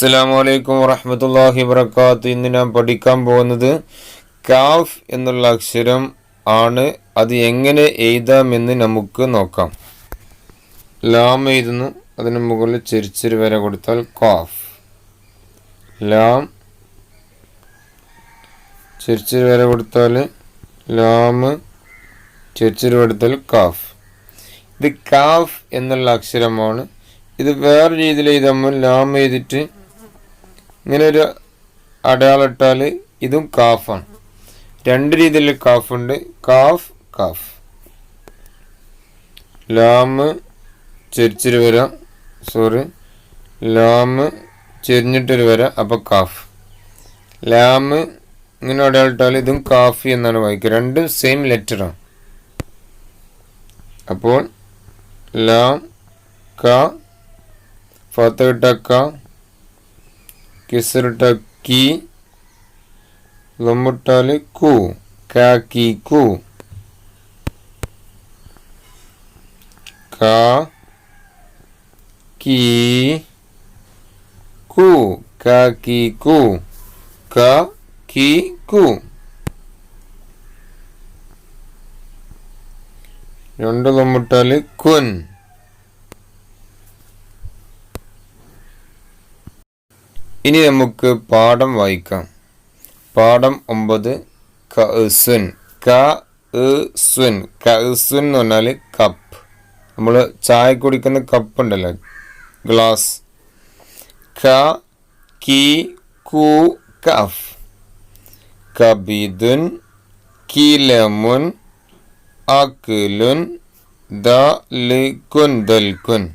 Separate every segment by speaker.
Speaker 1: അസ്സാം വലൈക്കും വറഹമത്തല്ലാഹി വർക്കാത്ത് ഇന്ന് ഞാൻ പഠിക്കാൻ പോകുന്നത് കാഫ് എന്നുള്ള അക്ഷരം ആണ്. അത് എങ്ങനെ എഴുതാമെന്ന് നമുക്ക് നോക്കാം. ലാം എഴുതുന്നു. അതിന് മുകളിൽ ചെരിച്ചൊരു വര കൊടുത്താൽ കാഫ്. ലാം. ചെരിച്ചൊരു വര കൊടുത്താൽ ലാം. ചെരിച്ചൊരു കൊടുത്താൽ കാഫ്. ഇത് കാഫ് എന്നുള്ള അക്ഷരമാണ്. ഇത് വേറെ രീതിയിൽ എഴുതാമോ ലാം എഴുതിയിട്ട് ഇങ്ങനെ ഒരു അടയാളം ഇട്ടാൽ ഇതും കാഫാണ് രണ്ട് രീതിയിൽ കാഫ് ഉണ്ട്. കാഫ് കാഫ്. ലാമ് ചെരിച്ചൊരു വര. സോറി. ലാമ് ചെരിഞ്ഞിട്ടൊരു വര. അപ്പോൾ കാഫ്. ലാമ് ഇങ്ങനെ അടയാളിട്ടാൽ ഇതും കാഫി എന്നാണ് വായിക്കുക. രണ്ടും സെയിം ലെറ്ററാണ് അപ്പോൾ ലാം ക ക കിസറിട്ട കി ലൊമ്മിട്ടാൽ കു കാക്കി കു ക കി കു കാക്കി കു ക കി കു ഇനി നമുക്ക് പാഠം വായിക്കാം. പാഠം ഒമ്പത്. കസുൻ. ക സുൻ എന്ന് പറഞ്ഞാൽ കപ്പ്. നമ്മൾ ചായ കുടിക്കുന്ന കപ്പ് ഉണ്ടല്ലോ. ഗ്ലാസ്. ക കി കു കഫ്. കബിദുൻ കിലമുൻ അക്ലുൻ ദൽക്കുൻ ദൽക്കുൻ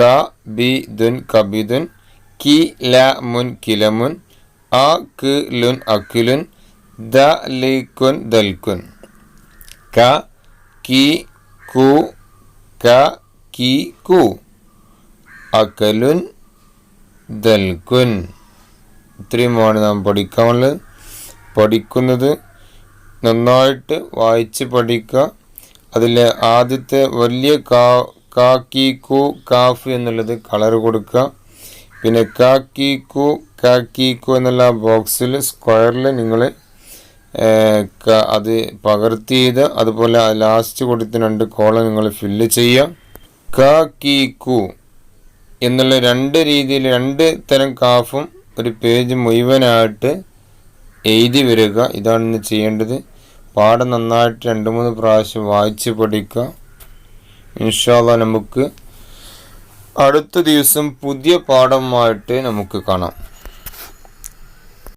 Speaker 1: കബിദുൻ കബിദുൻ കി ല മുൻ കിലമുൻ ആ ക് ലുൻ അക്കിലുൻ ദ ലിക്കുൻ ദൽക്കുൻ ക കി കു ക കി കു അക്കലുൻ ദൽക്കുൻ ഇത്രയുമാണ് നാം പഠിക്കാനുള്ളത്. പഠിക്കുന്നത് നന്നായിട്ട് വായിച്ച് പഠിക്കുക. അതിലെ ആദ്യത്തെ വലിയ കാ കാക്കി കു കാഫ് എന്നുള്ളത് കളർ കൊടുക്കുക. പിന്നെ കാക്കിക്കു കാക്കിക്കു എന്നുള്ള ബോക്സിൽ സ്ക്വയറിൽ നിങ്ങൾ അത് പകർത്തി ചെയ്ത് അതുപോലെ ലാസ്റ്റ് കൊടുത്ത് രണ്ട് കോളം നിങ്ങൾ ഫില്ല് ചെയ്യുക. കാക്കിക്കു എന്നുള്ള രണ്ട് രീതിയിൽ രണ്ട് തരം കാഫും ഒരു പേജ് മുഴുവനായിട്ട് എഴുതി വരിക. ഇതാണ് ഇന്ന് ചെയ്യേണ്ടത്. പാഠം നന്നായിട്ട് രണ്ട് മൂന്ന് പ്രാവശ്യം വായിച്ച് പഠിക്കുക. ഇൻഷാല്ല നമുക്ക് അടുത്ത ദിവസം പുതിയ പാഠമായിട്ട് നമുക്ക് കാണാം.